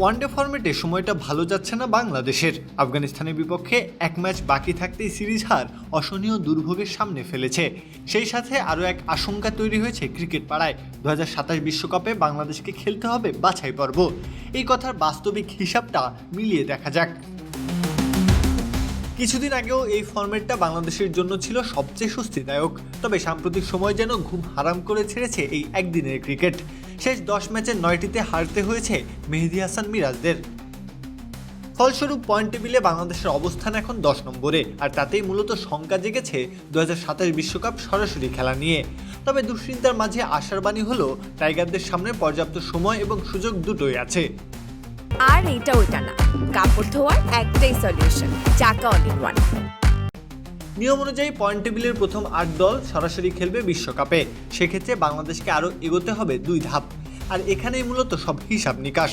One day ফর্মেটে সময়টা ভালো যাচ্ছে না বাংলাদেশের। আফগানিস্তানের বিপক্ষে এক ম্যাচ বাকি থাকতেই সিরিজ হার অসহনীয় দুর্ভোগের সামনে ফেলেছে। সেই সাথে আরও এক আশঙ্কা তৈরি হয়েছে ক্রিকেট পাড়ায়। দু বিশ্বকাপে বাংলাদেশকে খেলতে হবে বাছাই পর্ব এই কথার বাস্তবিক হিসাবটা মিলিয়ে দেখা যাক। কিছুদিন আগেও এই ফরম্যাটটা বাংলাদেশের জন্য ছিল সবচেয়ে স্বস্তিদায়ক। তবে সাম্প্রতিক সময় যেন ঘুম হারাম করে ছেড়েছে এই একদিনের ক্রিকেট। শেষ দশ ম্যাচের নয়টিতে হারতে হয়েছে মেহেদি হাসান মিরাজদের। ফলস্বরূপ পয়েন্ট টেবিলে বাংলাদেশের অবস্থান এখন দশ নম্বরে, আর তাতেই মূলত শঙ্কা জেগেছে দু বিশ্বকাপ সরাসরি খেলা নিয়ে। তবে দুশ্চিন্তার মাঝে আশার বাণী হলো, টাইগারদের সামনে পর্যাপ্ত সময় এবং সুযোগ দুটোই আছে। আর এটা ওইটা না। কাপড় ধোয়ার একটাই সলিউশন চাকা অল ইন ওয়ান নিয়ম অনুযায়ী পয়েন্ট টেবিলের প্রথম আট দল সরাসরি খেলবে বিশ্বকাপে। সেক্ষেত্রে বাংলাদেশকে আরও এগোতে হবে দুই ধাপ। আর এখানেই মূলত সব হিসাব নিকাশ।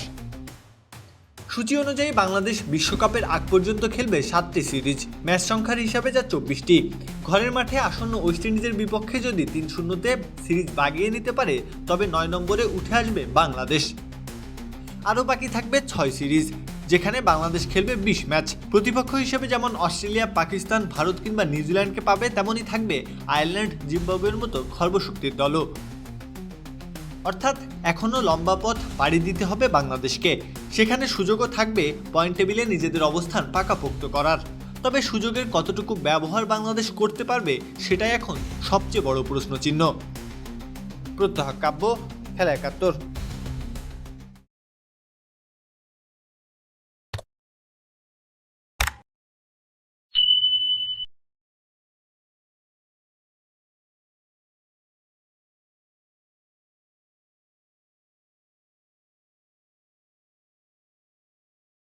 সূচি অনুযায়ী বাংলাদেশ বিশ্বকাপের আগ পর্যন্ত খেলবে সাতটি সিরিজ। ম্যাচ সংখ্যার হিসাবে যা চব্বিশটি। ঘরের মাঠে আসন্ন ওয়েস্ট ইন্ডিজের বিপক্ষে যদি তিন শূন্যতে সিরিজ বাগিয়ে নিতে পারে, তবে নয় নম্বরে উঠে আসবে বাংলাদেশ। আরও বাকি থাকবে ছয় সিরিজ, যেখানে বাংলাদেশ খেলবে বিশ ম্যাচ। প্রতিপক্ষ হিসেবে যেমন অস্ট্রেলিয়া, পাকিস্তান, ভারত কিংবা নিউজিল্যান্ডকে পাবে, তেমনই থাকবে আয়ারল্যান্ড, জিম্বাবুয়ের মতো খর্বশক্তির দলও। অর্থাৎ এখনও লম্বা পথ পাড়ি দিতে হবে বাংলাদেশকে। সেখানে সুযোগও থাকবে পয়েন্ট টেবিলে নিজেদের অবস্থান পাকাপোক্ত করার। তবে সুযোগের কতটুকু ব্যবহার বাংলাদেশ করতে পারবে, সেটাই এখন সবচেয়ে বড় প্রশ্নচিহ্ন। প্রত্যহ কাব্য, খেলা একাত্তর।